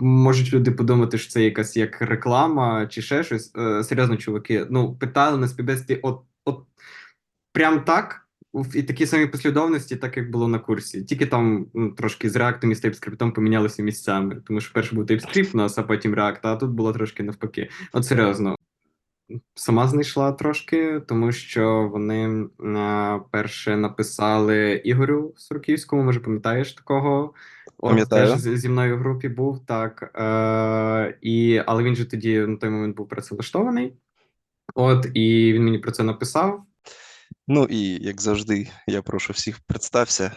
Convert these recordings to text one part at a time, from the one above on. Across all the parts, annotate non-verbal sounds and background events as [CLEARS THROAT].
можуть люди подумати, що це якась як реклама чи ще щось. Е, серйозно, чуваки, ну питали на співбесіді от, от прям так. І такі самі послідовності, так як було на курсі. Тільки там ну, трошки з реактом і з TypeScript помінялися місцями. Тому що перше був TypeScript у нас, а потім React, а тут було трошки навпаки. От серйозно. Сама знайшла трошки, тому що вони е, перше написали Ігорю Сурківському, може пам'ятаєш такого? От Пам'ятаю. теж зі мною в групі був так. Е, і, але він же тоді на той момент був працевлаштований. От, і він мені про це написав. Ну і як завжди, я прошу всіх представся.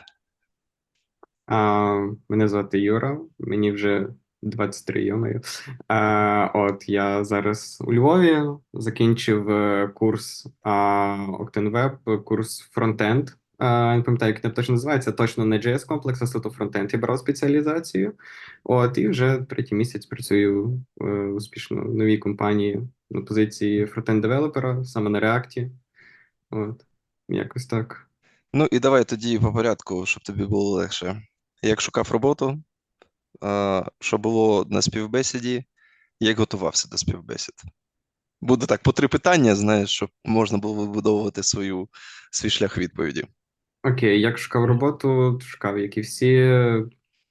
А, мене звати Юра, мені вже 23 йомаю. А, от я зараз у Львові закінчив е, курс а, OctaneWeb, курс фронтенд. А, не пам'ятаю, як він точно називається. Точно не JS комплекс, а суто фронтенд. Я брав спеціалізацію. От і вже третій місяць працюю е, успішно в новій компанії на позиції фронтенд-девелопера, саме на React. От, якось так. Ну і давай тоді по порядку, щоб тобі було легше. Як шукав роботу, що було на співбесіді, як готувався до співбесід. Буде так, по три питання, знаєш, щоб можна було вибудовувати свою, свій шлях відповіді. Окей, як шукав роботу, шукав, як і всі,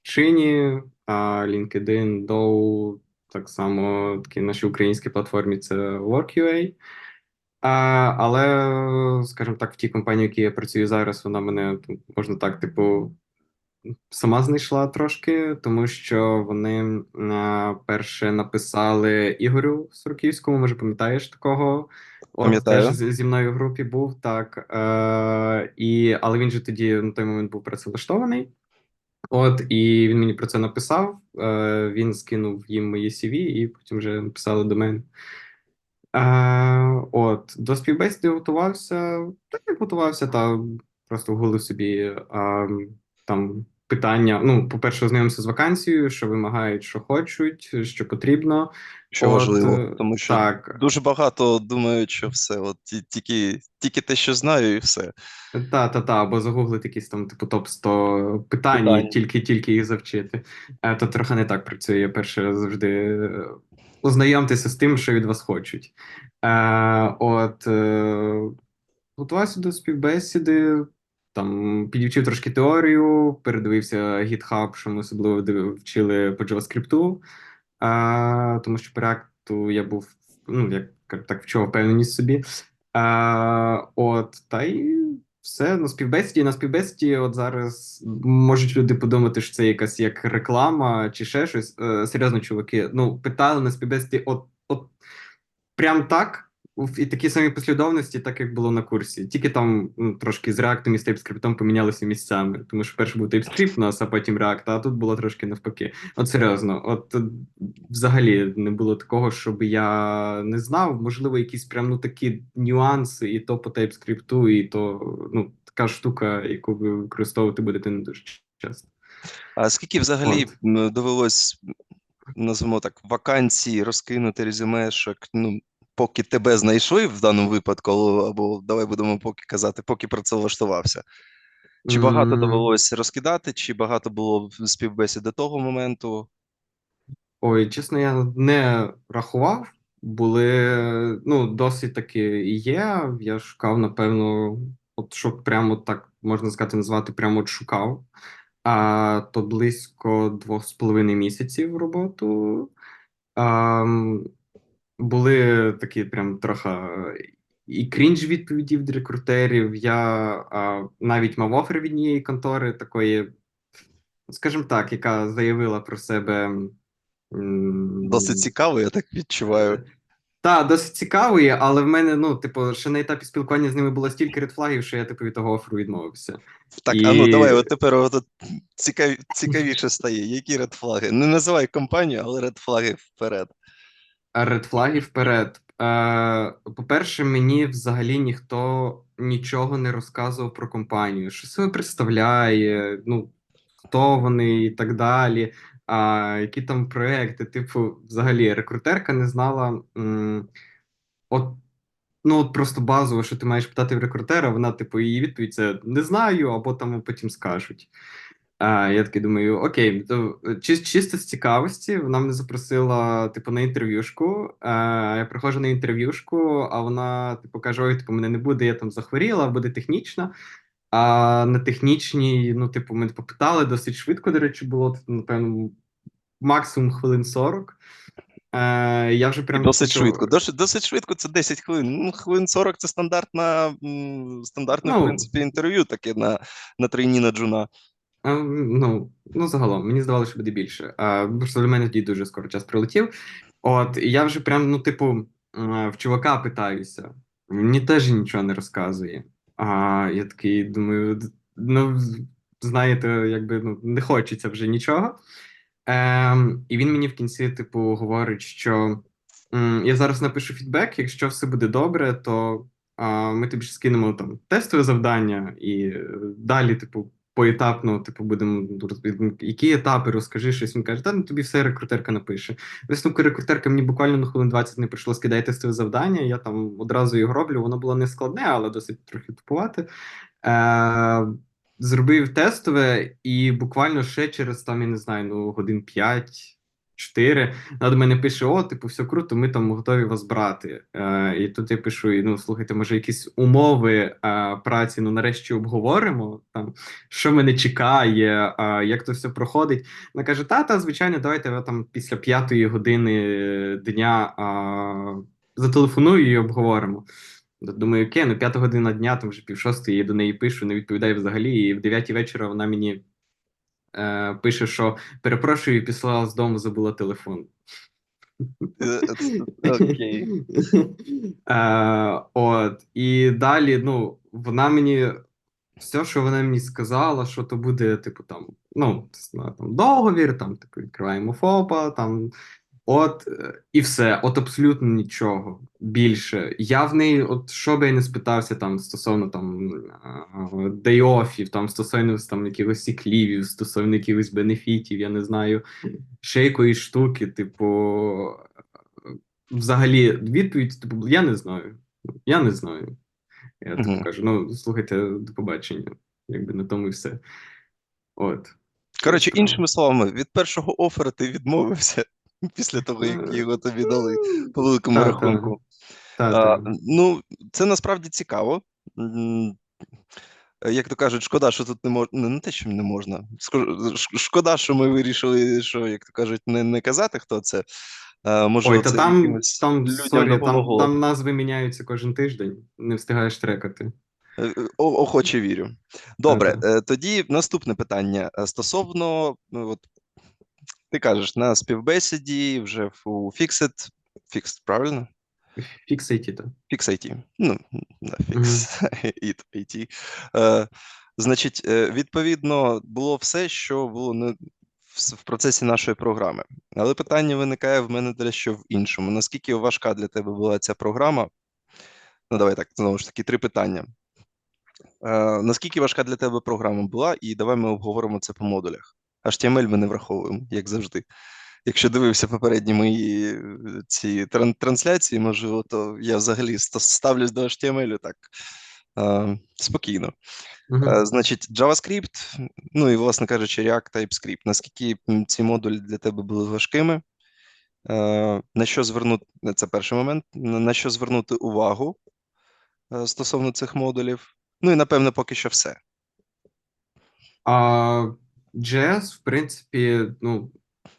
Чині, а LinkedIn, Dow, так само такі наші українські платформі це Work.ua. А, але, скажімо так, в тій компанії, в якій я працюю зараз, вона мене, можна так, типу, сама знайшла трошки, тому що вони а, перше написали Ігорю Сурківському, може пам'ятаєш такого? От Пам'ятаю. теж зі мною в групі був так. Е, і, але він же тоді на той момент був працевлаштований. От, і він мені про це написав. Е, він скинув їм мої CV, і потім вже написали до мене. Е, от, до співбесіди готувався. Так як готувався, та просто вгулив собі а, там питання. Ну, по-перше, ознайомився з вакансією, що вимагають, що хочуть, що потрібно. Що От, важливо, е, тому що так. дуже багато думають, що все, от тільки, тільки те, що знаю, і все. Та, та, та, або загуглити якісь там, типу, топ 100 питань, Питань. тільки тільки їх завчити. Е, То трохи не так працює. Перше завжди е, ознайомтеся з тим, що від вас хочуть. Е, От готувався до співбесіди, там підівчив трошки теорію, передивився GitHub, що ми особливо вчили по JavaScript, е, тому що по React я був, ну, як так вчив впевненість собі. Е, от, та й все на співбесіді. На співбесіді, от зараз можуть люди подумати, що це якась як реклама чи ще щось. Е, серйозно, чуваки, ну питали на співбесіді, от, от прям так. І такі самі послідовності, так як було на курсі. Тільки там ну, трошки з React і з TypeScript помінялися місцями. Тому що перше був TypeScript у нас, а потім React, а тут було трошки навпаки. От серйозно, от е, взагалі не було такого, щоб я не знав. Можливо, якісь прям ну такі нюанси, і то по TypeScript, і то ну така штука, яку ви використовувати будете не дуже часто. А скільки взагалі От. довелось, назвемо так, вакансій розкинути резюмешок, ну, поки тебе знайшли в даному випадку, або давай будемо поки казати, поки працевлаштувався. Чи багато М, довелось розкидати, чи багато було співбесід до того моменту? Ой, чесно, я не рахував. Були ну досить таки і є. Я шукав, напевно, от що прямо так можна сказати, назвати прямо от шукав. А то близько двох з половиною місяців роботу. А, були такі прям трохи і крінж відповіді від рекрутерів. Я а, навіть мав офер від однієї контори, такої, скажімо так, яка заявила про себе. Досить цікаво, я так відчуваю. Так, досить цікавий, але в мене, ну, типу, ще на етапі спілкування з ними було стільки редфлагів, що я типу від того оферу відмовився. Так, І- а ну давай, от тепер от, цікаві, цікавіше стає. Які редфлаги? Не називай компанію, але редфлаги вперед. Редфлаги вперед. Е, по-перше, мені взагалі ніхто нічого не розказував про компанію, що себе представляє, ну, хто вони і так далі. А які там проекти, типу, взагалі, рекрутерка не знала. М, от, ну, от просто базово, що ти маєш питати в рекрутера, вона, типу, її відповідь це не знаю, або там потім скажуть. А, я такий думаю, окей, то е, чи, чисто з цікавості, вона мене запросила, типу, на інтерв'юшку. А, я приходжу на інтерв'юшку, а вона, типу, каже: Ой, типу, мене не буде, я там захворіла, буде технічна. А на технічній, ну, типу, ми попитали досить швидко, до речі, було, типу, напевно, максимум хвилин 40. Е, я вже прям Досить типу, швидко. Досить, досить швидко це 10 хвилин. Ну, хвилин 40 це стандартна, стандартне, в Ну. принципі, інтерв'ю таке на, на тройні на джуна. А, ну, ну, загалом, мені здавалося, що буде більше. А, просто для мене тоді дуже скоро час прилетів. От, і я вже прям, ну, типу, в чувака питаюся. Мені теж нічого не розказує. А я такий думаю, ну, знаєте, якби ну, не хочеться вже нічого. Ем, і він мені в кінці, типу, говорить, що м, я зараз напишу фідбек, якщо все буде добре, то ми тобі ще скинемо там тестове завдання, і е, далі, типу, поетапно, типу, будемо які етапи, розкажи щось. Він каже, та ну тобі все рекрутерка напише. Висновку рекрутерка мені буквально на хвилин 20 не прийшло скидати тестове завдання. Я там одразу його роблю. Воно було не складне, але досить трохи тупувати. Е, зробив тестове, і буквально ще через там, я не знаю, ну, годин 5. Чотири, вона до мене пише: О, типу, все круто, ми там готові вас брати. Е, і тут я пишу: ну, слухайте, може, якісь умови е, праці, ну, нарешті обговоримо, там, що мене чекає, е, як то все проходить. Вона каже: Та, та, звичайно, давайте я там після п'ятої години дня е, зателефоную і обговоримо. Думаю, окей, ну п'ята година дня, там вже пів шостої, я до неї пишу, не відповідаю взагалі. І в дев'ятій вечора вона мені е, пише, що перепрошую, пішла з дому, забула телефон. Е, це- Окей. Е, от, і далі, ну, вона мені. Все, що вона мені сказала, що то буде, типу, там, ну, там договір, там, типу, відкриваємо ФОПа, там, от, і все, от абсолютно нічого більше. Я в неї, от що би я не спитався там стосовно там дейофів, там стосовно там якихось сіклівів, стосовно якихось бенефітів, я не знаю, ще якоїсь штуки, типу, взагалі, відповідь, типу, я не знаю. Я не знаю. Я типу Мгм. кажу: ну, слухайте, до побачення. Якби на тому і все. От. Коротше, іншими словами, від першого оферу ти відмовився [LAUGHS] після того, як його тобі дали по великому рахунку. Ну, це насправді цікаво. Як то кажуть, шкода, що тут не можна. Ну, не те, що не можна. Шкода, що ми вирішили, що, як то кажуть, не, не казати, хто це. А, Ой, та це там, там, сорі, там, там назви міняються кожен тиждень, не встигаєш трекати. Е, о- Охоче вірю. Добре, е, тоді наступне питання. Е, Стосовно, ну, от, ти кажеш, на співбесіді вже у Fixed, Fixed, правильно? Фікс IT, та. Fix IT. Ну, на Fix it IT. Е, значить, е, відповідно, було все, що було не в, в процесі нашої програми. Але питання виникає в мене дещо в іншому. Наскільки важка для тебе була ця програма? Ну, давай так, знову ж таки, три питання. Е, наскільки важка для тебе програма була, і давай ми обговоримо це по модулях. HTML ми не враховуємо, як завжди. Якщо дивився попередні мої е, ці трансляції, можливо, то я взагалі ставлюсь до HTML так е, спокійно. Мгм. Е, значить, JavaScript, ну і, власне кажучи, React TypeScript. Наскільки ці модулі для тебе були важкими? Е, на що звернути, це перший момент, на що звернути увагу е, стосовно цих модулів? Ну і напевно, поки що все. А JS, в принципі, ну,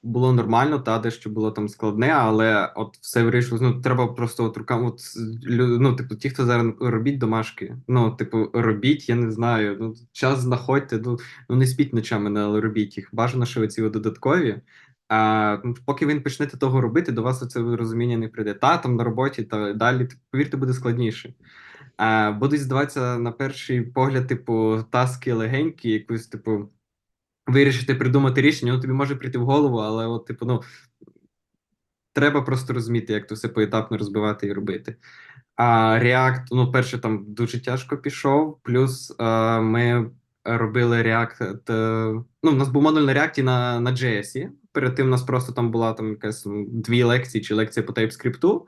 було нормально, та дещо було там складне, але от все вирішилось. Ну, треба просто от руками, от ну, типу, ті, хто зараз робіть домашки. Ну, типу, робіть, я не знаю. Ну, час знаходьте, ну, ну не спіть ночами, але робіть їх. Бажано, що ці додаткові. А ну, поки ви не почнете того робити, до вас це розуміння не прийде. Та там на роботі та далі, типу, повірте, буде складніше. А, будуть здаватися на перший погляд, типу, таски легенькі, якусь, типу, вирішити, придумати рішення, ну тобі може прийти в голову, але от, типу, ну, треба просто розуміти, як то все поетапно розбивати і робити. А React, ну, перше, там дуже тяжко пішов, плюс е, ми робили React, е, ну, в нас був модуль на React на, на JS. Перед тим у нас просто там була там якась дві лекції чи лекція по TypeScript.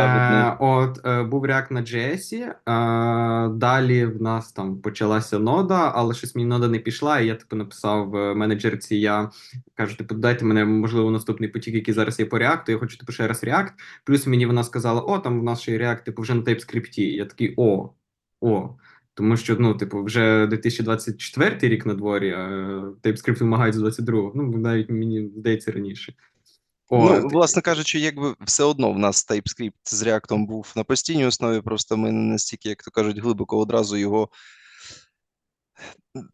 Е, от е, був React на JS, е, далі в нас там почалася нода, але щось мені нода не пішла, і я типу написав е, менеджерці, я кажу, типу, дайте мене, можливо, наступний потік, який зараз є по React, я хочу типу ще раз React. Плюс мені вона сказала: о, там в нас ще React, типу, вже на TypeScript. Я такий о, о. Тому що, ну, типу, вже 2024 рік на дворі, а TypeScript вимагають з 22-го. Ну, навіть мені здається раніше. Ну, власне кажучи, якби все одно в нас TypeScript з React був на постійній основі, просто ми не настільки, як то кажуть, глибоко одразу його.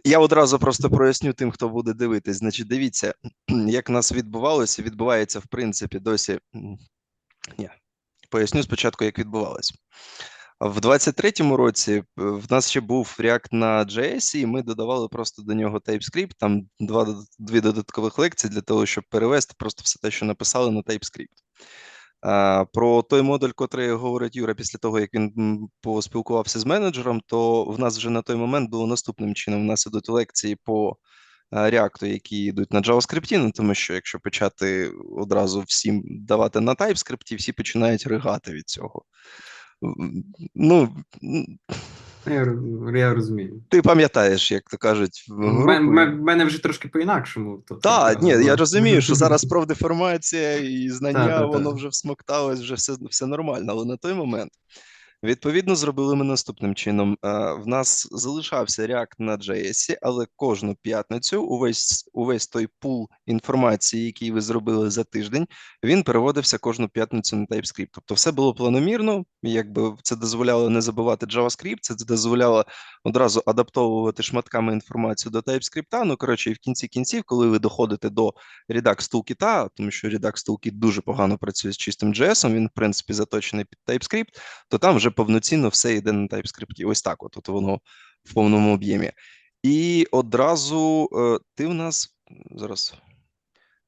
Я одразу просто проясню тим, хто буде дивитись. Значить, дивіться, [CLEARS THROAT] як нас відбувалося, відбувається, в принципі, досі. Ні, поясню спочатку, як відбувалося. В 23-му році е, в нас ще був React на JS, і ми додавали просто до нього TypeScript, там два, дві додаткових лекції для того, щоб перевести просто все те, що написали на TypeScript. Про той модуль, котрий говорить Юра після того, як він поспілкувався з менеджером, то в нас вже на той момент було наступним чином. У нас ідуть лекції по е, React, які йдуть на JavaScript, ну, тому що якщо почати одразу всім давати на TypeScript, всі починають ригати від цього. Ну, Я, я розумію. ти пам'ятаєш, як то кажуть, в В мене, вже трошки по-інакшому. Так, ні, я розумію, що зараз профдеформація і знання, воно вже всмокталось, вже все, все нормально. Але на той момент, відповідно, зробили ми наступним чином. Е, В нас залишався React на JS, але кожну п'ятницю увесь, увесь той пул інформації, який ви зробили за тиждень, він переводився кожну п'ятницю на TypeScript. Тобто все було планомірно, якби це дозволяло не забувати JavaScript, це дозволяло одразу адаптовувати шматками інформацію до TypeScript. Ну, коротше, і в кінці кінців, коли ви доходите до Redux Toolkit, тому що Redux Toolkit дуже погано працює з чистим JS, він, в принципі, заточений під TypeScript, то там вже повноцінно все йде на TypeScript. Ось так, от, от воно в повному об'ємі. І одразу е, ти в нас зараз.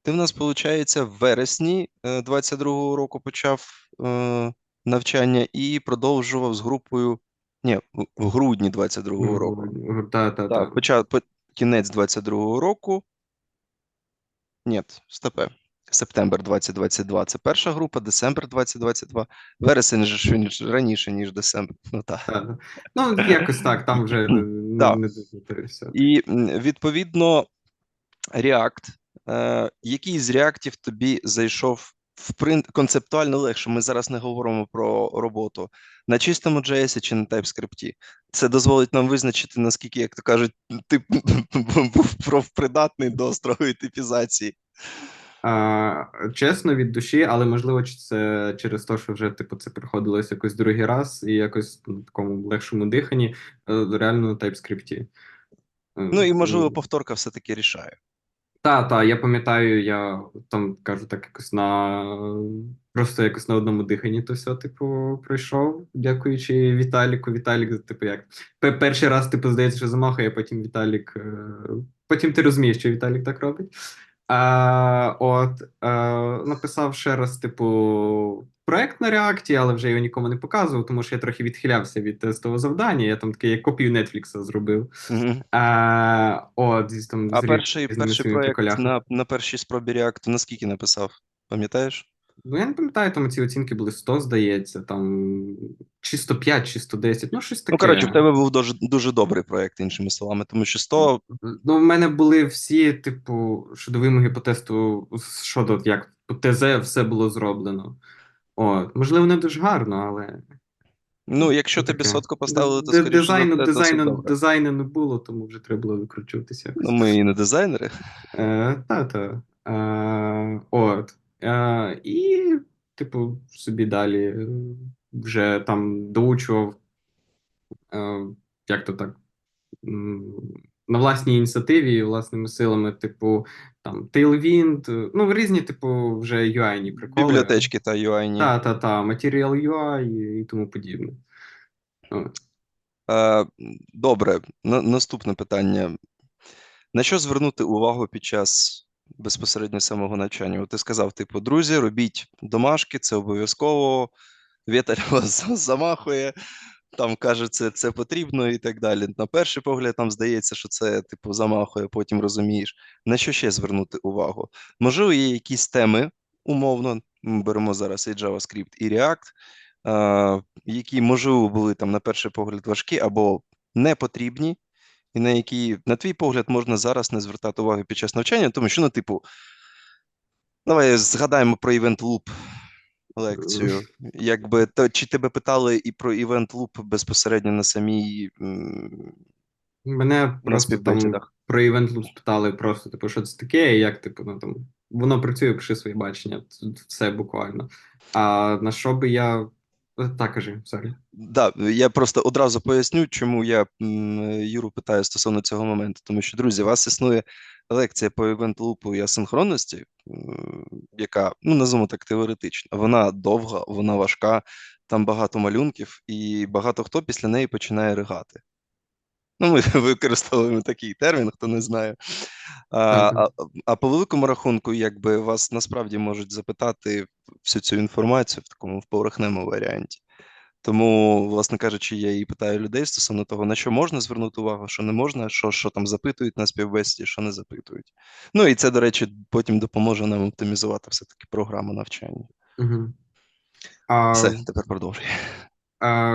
Ти в нас, виходить, в вересні е, 22-го року почав е, навчання і продовжував з групою. Ні, в- грудні 22-го року. Та, та, та. Так, почав по, кінець 22-го року. Ні, стопе. Септембр 2022 це перша група, десембр 2022. Вересень же раніше, ніж десембр. Ну так. Ну, якось так, там вже не, Да. не. І відповідно React. Е, який з реактів тобі зайшов в прин... концептуально легше? Ми зараз не говоримо про роботу на чистому JS чи на TypeScript. Це дозволить нам визначити, наскільки, як то кажуть, ти [LAUGHS] був профпридатний до строгої типізації. А, чесно, від душі, але можливо, чи це через те, що вже типу це приходилось якось другий раз і якось на такому легшому диханні, е, реально на TypeScript. Е, Ну і можливо, повторка все-таки рішає. Та, та, я пам'ятаю, я там кажу так якось на просто якось на одному диханні то все, типу, пройшов, дякуючи Віталіку. Віталік, типу, як перший раз, типу, здається, що замахує, а потім Віталік. е, Потім ти розумієш, що Віталік так робить. А, от е, написав ще раз, типу, проект на реакті, але вже його нікому не показував, тому що я трохи відхилявся від тестового завдання. Я там таке як копію Нетфлікса зробив. Мгм. А, от, там, А зрі, перший, перший проєкт на, на першій спробі реакту наскільки написав? Пам'ятаєш? Ну, я не пам'ятаю, там ці оцінки були 100, здається, там чи 105, чи 110, ну щось таке. Ну, коротше, в тебе був дуже, дуже добрий проєкт, іншими словами, тому що 100 Ну, в мене були всі, типу, щодо вимоги по тесту, щодо як по ТЗ все було зроблено. От, можливо, не дуже гарно, але. Ну, якщо тобі сотку поставили, то скоріше дизайну, дизайну, дизайну не було, тому вже треба було викручуватися. Ну, ми і не дизайнери. Е, та-та. Е, от. Е, і, типу, собі далі е, вже там доучував, е, як то так, на власній ініціативі, власними силами, типу, там, Tailwind, ну, різні, типу, вже UI-ні приколи. Бібліотечки та UI. Та, та, та, Material UI і, тому подібне. От. Е, добре, на, наступне питання. На що звернути увагу під час безпосередньо самого навчання? Ти сказав, типу, друзі, робіть домашки, це обов'язково. Віталь [LAUGHS] вас замахує, там каже, це, це потрібно і так далі. На перший погляд, там здається, що це типу замахує, потім розумієш. На що ще звернути увагу? Можливо, є якісь теми, умовно, ми беремо зараз і JavaScript, і React, які, можливо, були там на перший погляд важкі або не потрібні, і на які, на твій погляд, можна зараз не звертати уваги під час навчання, тому що, ну, типу, давай згадаємо про Event Loop лекцію. Якби то чи тебе питали і про Event Loop безпосередньо на самій Мене просто там про Event Loop спитали просто, типу, що це таке, і як, типу, ну там воно працює, пиши своє бачення, все буквально. А на що би я. Е, Так, кажи, сорі. Да, я просто одразу поясню, чому я Юру питаю стосовно цього моменту. Тому що, друзі, у вас існує лекція по івент-лупу і асинхронності, яка, ну, називаємо так, теоретична. Вона довга, вона важка, там багато малюнків, і багато хто після неї починає ригати. Ну, ми [LAUGHS] використовуємо такий термін, хто не знає. А, а, а по великому рахунку, якби вас насправді можуть запитати всю цю інформацію в такому поверхневому варіанті. Тому, власне кажучи, я і питаю людей стосовно того, на що можна звернути увагу, що не можна, що, що там запитують на співбесіді, що не запитують. Ну і це, до речі, потім допоможе нам оптимізувати все-таки програму навчання. Угу. А, Все, тепер продовжуй.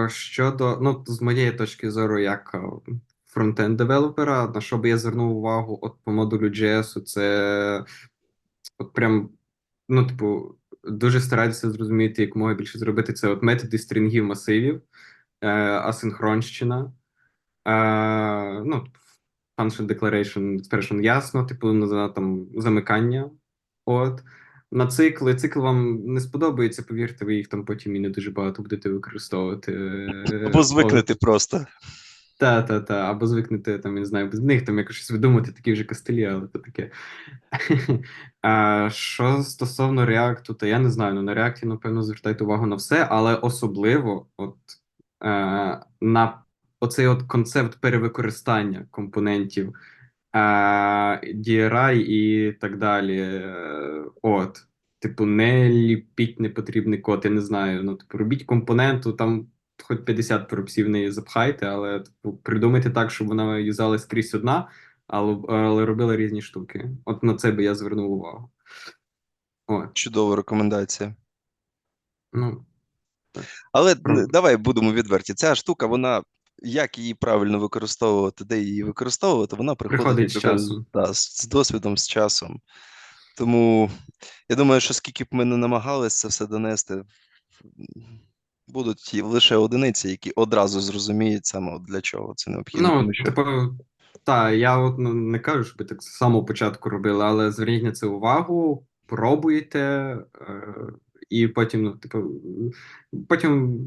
щодо, ну, з моєї точки зору, як фронтенд девелопера, на що би я звернув увагу от по модулю JS, це от прям, ну, типу, дуже старатися зрозуміти, як можна більше зробити це от методи стрінгів масивів, е, асинхронщина. Е, ну, function declaration expression ясно, типу, на там замикання. От. На цикли. Цикл вам не сподобається, повірте, ви їх там потім і не дуже багато будете використовувати. Е, Або звикнете просто. Та, та, та, або звикнете там, я не знаю, без них там якось щось видумати, такі вже костелі, але то таке. [LAUGHS] А, що стосовно реакту, то я не знаю. Ну на реакті, напевно, звертайте увагу на все, але особливо, от е, на оцей от концепт перевикористання компонентів е, DRI і так далі. Е, От, типу, не ліпіть непотрібний код, я не знаю. Ну, типу, робіть компоненту там хоч 50 пропсів неї запхайте, але типу, придумайте так, щоб вона юзалась скрізь одна, але, але робила різні штуки. От на це би я звернув увагу. От, Чудова рекомендація. ну, Але Про- давай будемо відверті. Ця штука, вона як її правильно використовувати, де її використовувати, вона приходить, Приходить з часом. да, з з досвідом, з часом. Тому я думаю, що скільки б ми не намагались це все донести, будуть лише одиниці, які одразу зрозуміють саме от для чого це необхідно. ну що типу, та, я от ну, не кажу, щоб так з самого початку робили, але зверніть на це увагу, пробуйте, е, і потім, ну, типу, потім.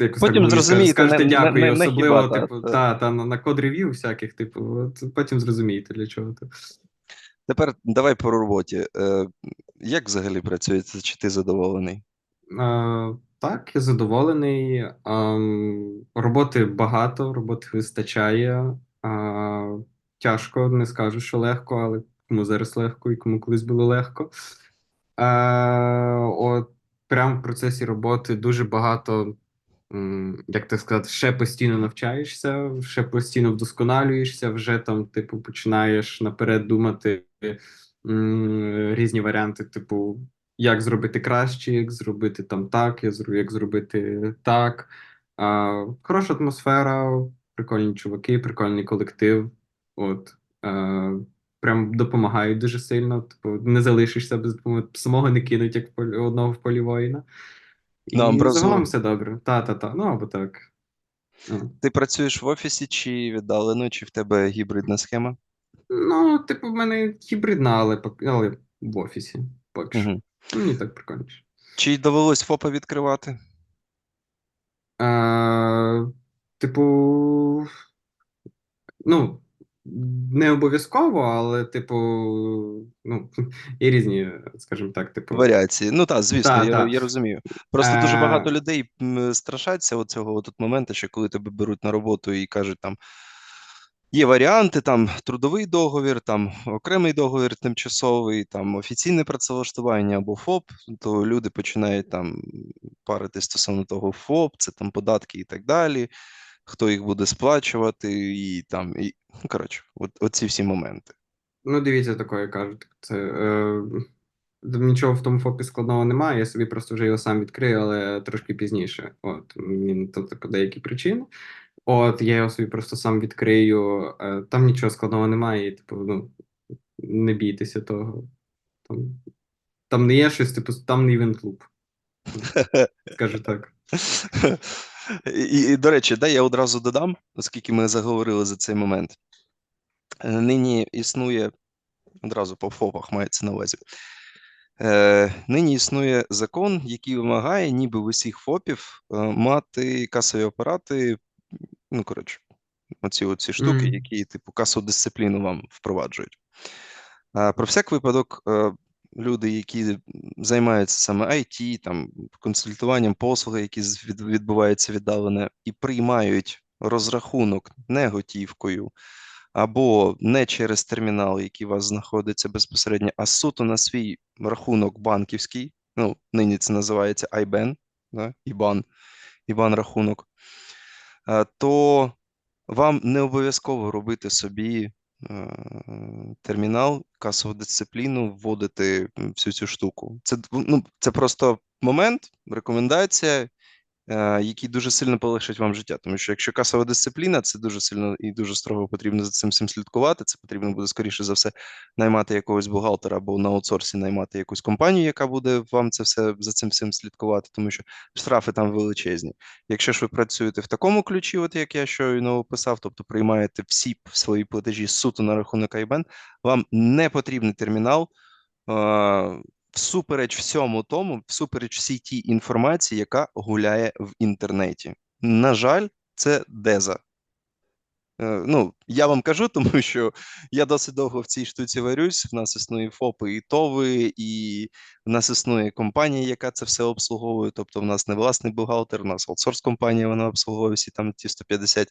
Якось Потім зрозумієте, скажете не- дякую, не- не особливо, хіба, типу, та. та, та, на, на код ревів всяких, типу, от, потім зрозумієте, для чого це. тепер давай по роботі. Е, Як взагалі працює це? Чи ти задоволений? Е, так, я задоволений. Ем, роботи багато, роботи вистачає. Тяжко, не скажу, що легко, але кому зараз легко і кому колись було легко. Е, от прямо в процесі роботи дуже багато, як так сказати, ще постійно навчаєшся, ще постійно вдосконалюєшся, вже там, типу, починаєш наперед думати різні варіанти, типу, як зробити краще, як зробити там так, як зро- як зробити так. А, хороша атмосфера, прикольні чуваки, прикольний колектив. От. Е, прям допомагають дуже сильно. Типу, не залишишся без допомоги, самого не кинуть, як полі, одного в полі воїна. І На амбразуру. загалом все добре. Та-та-та. Ну або так. Ну. Ти працюєш в офісі чи віддалено, чи в тебе гібридна схема? Ну, типу, в мене гібридна, але, але в офісі поки що. Угу. Мені так прикольніше. Чи довелось ФОПа відкривати? Е, типу, ну, не обов'язково, але, типу, ну, є різні, скажімо так, типу. Варіації. Ну так, звісно, Та, я, та. я розумію. Просто дуже Е, багато людей м, страшаться оцього тут моменту, що коли тебе беруть на роботу і кажуть там. Є варіанти, там трудовий договір, там окремий договір тимчасовий, там офіційне працевлаштування або ФОП, то люди починають там парити стосовно того ФОП, це там податки і так далі, хто їх буде сплачувати, і там, і, ну, коротше, от, оці всі моменти. Ну, дивіться, такое кажуть. Це, е, нічого в тому ФОПі складного немає, я собі просто вже його сам відкрию, але трошки пізніше. От, мені то, типу, деякі причини. От, я його собі просто сам відкрию. Е, Там нічого складного немає, і, типу, ну, не бійтеся того. Там, там не є щось, типу, там не івент клуб. [LAUGHS] Скажу так. І, і, до речі, да, я одразу додам, оскільки ми заговорили за цей момент. Е, Нині існує, одразу по ФОПах мається на увазі. Е, нині існує закон, який вимагає, ніби в усіх ФОПів е, мати касові апарати, ну, коротше, оці, оці штуки, Мгм. які, типу, касову дисципліну вам впроваджують. А, про всяк випадок, е, люди, які займаються саме IT, там, консультуванням послуги, які відбуваються віддалено, і приймають розрахунок не готівкою або не через термінал, який у вас знаходиться безпосередньо, а суто на свій рахунок банківський, ну, нині це називається IBAN, да? IBAN, IBAN рахунок, то вам не обов'язково робити собі е, термінал, касову дисципліну, вводити всю цю штуку. Це, ну, це просто момент, рекомендація, е, який дуже сильно полегшить вам життя. Тому що якщо касова дисципліна, це дуже сильно і дуже строго потрібно за цим всім слідкувати. Це потрібно буде скоріше за все наймати якогось бухгалтера або на аутсорсі наймати якусь компанію, яка буде вам це все за цим всім слідкувати, тому що штрафи там величезні. Якщо ж ви працюєте в такому ключі, от як я щойно описав, тобто приймаєте всі свої платежі суто на рахунок IBAN, вам не потрібний термінал. Всупереч всьому тому, всупереч всій тій інформації, яка гуляє в інтернеті. На жаль, це деза. Е, Ну, я вам кажу, [LAUGHS] тому що я досить довго в цій штуці варюсь. В нас існує ФОПи і ТОВи, і в нас існує компанія, яка це все обслуговує. Тобто, в нас не власний бухгалтер, у нас аутсорс компанія, вона обслуговує всі там ті 150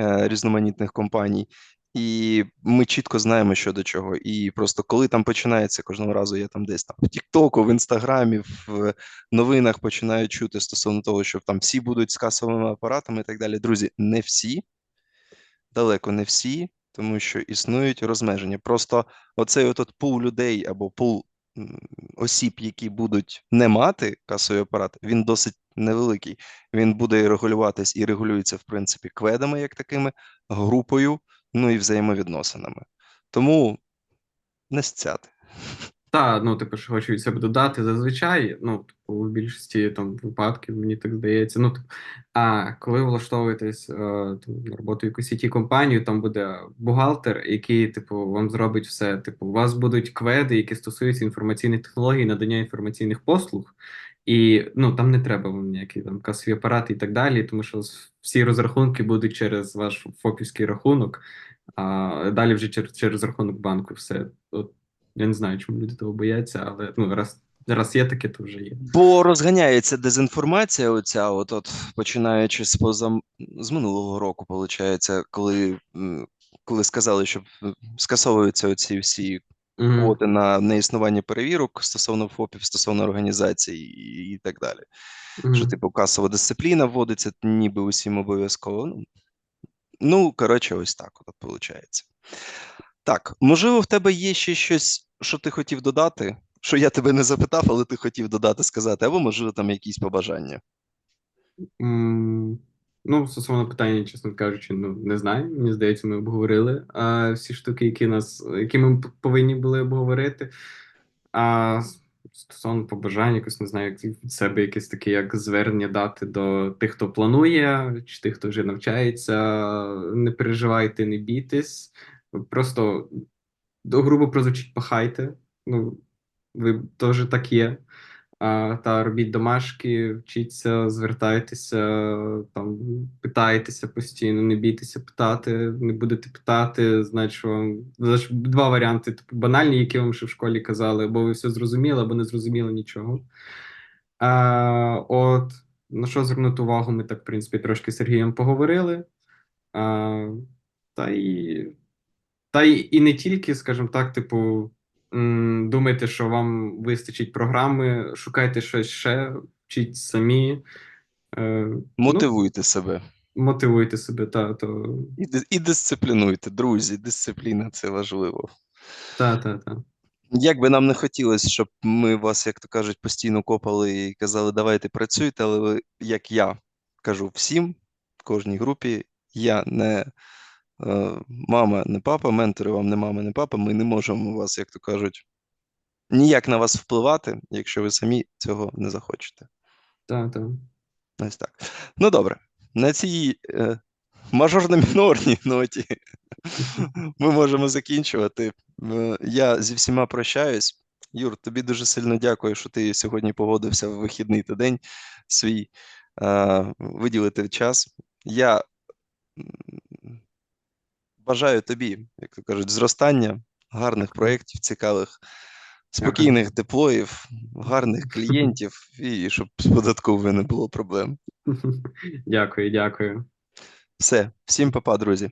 е, різноманітних компаній. І ми чітко знаємо, що до чого. І просто коли там починається кожного разу, я там десь там в Тіктоку, в Інстаграмі, в новинах починаю чути стосовно того, що там всі будуть з касовими апаратами і так далі. Друзі, не всі, далеко не всі, тому що існують розмеження. Просто оцей от, от пул людей або пул осіб, які будуть не мати касовий апарат, він досить невеликий. Він буде регулюватись і регулюється, в принципі, кведами як такими, групою, ну і взаємовідносинами. Тому не сцяти. Та, ну, типу, що хочу від себе додати, зазвичай, ну, типу, в більшості там випадків, мені так здається. Ну, типу, а коли влаштовуєтесь е, там, на роботу якусь it компанію, там буде бухгалтер, який, типу, вам зробить все. Типу, у вас будуть кведи, які стосуються інформаційних технологій, надання інформаційних послуг. І ну там не треба вам ніякі там касові апарати і так далі, тому що всі розрахунки будуть через ваш фопівський рахунок, а далі вже через, через рахунок банку. Все. От я не знаю, чому люди того бояться, але ну, раз, раз є таке, то вже є. Бо розганяється дезінформація, оця, от, от починаючи з поза з минулого року, виходить, коли, коли сказали, що скасовуються оці всі Мгм. квоти на неіснування перевірок стосовно ФОПів, стосовно організацій і, і так далі. Що, типу, касова дисципліна вводиться ніби усім обов'язково. Ну, Ну, коротше, ось так от виходить. Так, можливо, в тебе є ще щось, що ти хотів додати, що я тебе не запитав, але ти хотів додати, сказати, або, можливо, там якісь побажання. М, Ну, стосовно питання, чесно кажучи, ну не знаю. Мені здається, ми обговорили а, всі штуки, які нас, які ми повинні були обговорити. А стосовно побажань, якось не знаю, як від себе якесь таке, як звернення дати до тих, хто планує, чи тих, хто вже навчається. Не переживайте, не бійтесь. Просто грубо прозвучить пахайте. Ну, ви теж так є. Та робіть домашки, вчіться, звертайтеся, там питайтеся постійно, не бійтеся питати, не будете питати, значить вам два варіанти, типу банальні, які вам ще в школі казали, або ви все зрозуміли, або не зрозуміли нічого. А, от на що звернути увагу, ми так, в принципі, трошки з Сергієм поговорили. А, та і та й і не тільки, скажімо так, типу, думайте, що вам вистачить програми, шукайте щось ще, вчіть самі, е, ну, Мотивуйте себе мотивуйте себе, та, то, і, і дисциплінуйте, друзі. Дисципліна це важливо. та, та, та. Як би нам не хотілося, щоб ми вас, як то кажуть, постійно копали і казали, давайте працюйте, але ви, як я кажу всім, в кожній групі, я не мама, не папа, ментори вам не мама, не папа, ми не можемо вас, як то кажуть, ніяк на вас впливати, якщо ви самі цього не захочете. Так, так. Ось так. Ну добре, на цій е, мажорно-мінорній ноті ми можемо закінчувати. Е, Я зі всіма прощаюсь. Юр, тобі дуже сильно дякую, що ти сьогодні погодився в вихідний та день свій е, виділити час. Я бажаю тобі, як то кажуть, зростання, гарних проєктів, цікавих, спокійних деплоїв, гарних [LAUGHS] клієнтів, і щоб з податковою не було проблем. [LAUGHS] Дякую, дякую. Все, всім па-па, друзі.